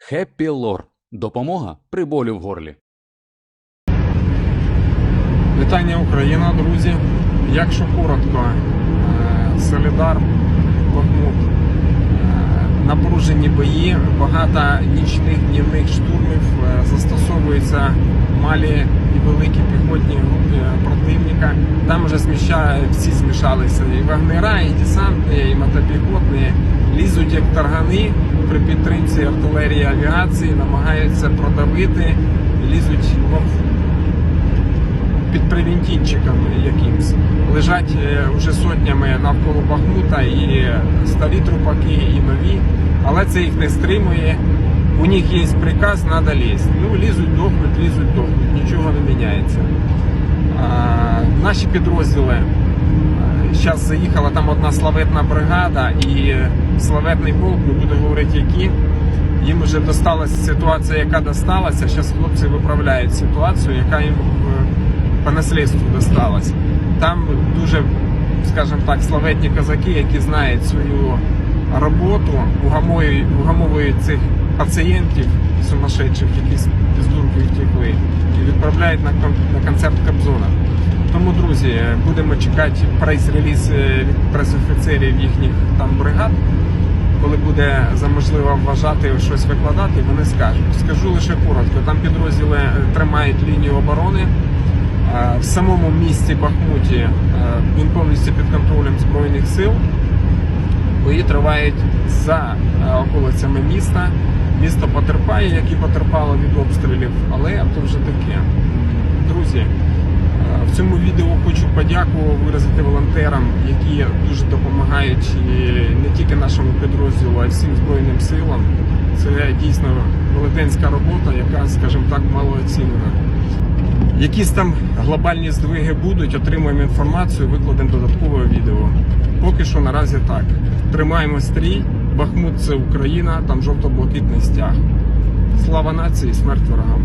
Хеппі Лор. Допомога при болю в горлі. Вітання Україна, друзі. Якщо коротко, е, Солідар, Бахмут, е, напружені бої, багато нічних днівних штурмів, е, застосовуються малі і великі піхотні групи. Вже зміща, всі змішалися. І вагнера, і десантні, і мотопіхотні. Лізуть як таргани при підтримці артилерії авіації, намагаються продавити, лізуть в під привінтінчиком якимсь. Лежать е, вже сотнями навколо Бахмута і старі трупаки, і нові, але це їх не стримує. У них є приказ, треба лізти. Ну, лізуть, дохнуть, лізуть, дохнуть, нічого не міняється. Наші підрозділи. Зараз заїхала там одна славетна бригада і славетний полк, не буду говорити які. Їм вже досталася ситуація, яка досталася. Зараз хлопці виправляють ситуацію, яка їм по наслідству досталась. Там дуже, скажімо так, славетні козаки, які знають свою роботу, угамовують, угамовують цих пацієнтів сумасшедших, які з дурки втекли, і відправляють на концерт Кобзона. Тому, друзі, будемо чекати прес-реліз е, від прес-офіцерів їхніх там бригад. Коли буде за можливо вважати щось викладати, вони скажуть. Скажу лише коротко. Там підрозділи е, тримають лінію оборони. Е, В самому місті Бахмуті е, він повністю під контролем Збройних сил. Бої тривають за е, околицями міста. Місто потерпає, як і потерпало від обстрілів, але то вже таке. Друзі, е, в цьому відео хочу подяку виразити волонтерам, які дуже допомагають не тільки нашому підрозділу, а й всім Збройним силам. Це дійсно велетенська робота, яка, скажімо так, мало оцінена. Якісь там глобальні здвиги будуть, отримуємо інформацію, викладемо додаткове відео. Поки що наразі так. Тримаємо стрій. Бахмут це Україна, там жовто-блакитний стяг. Слава нації, смерть ворогам.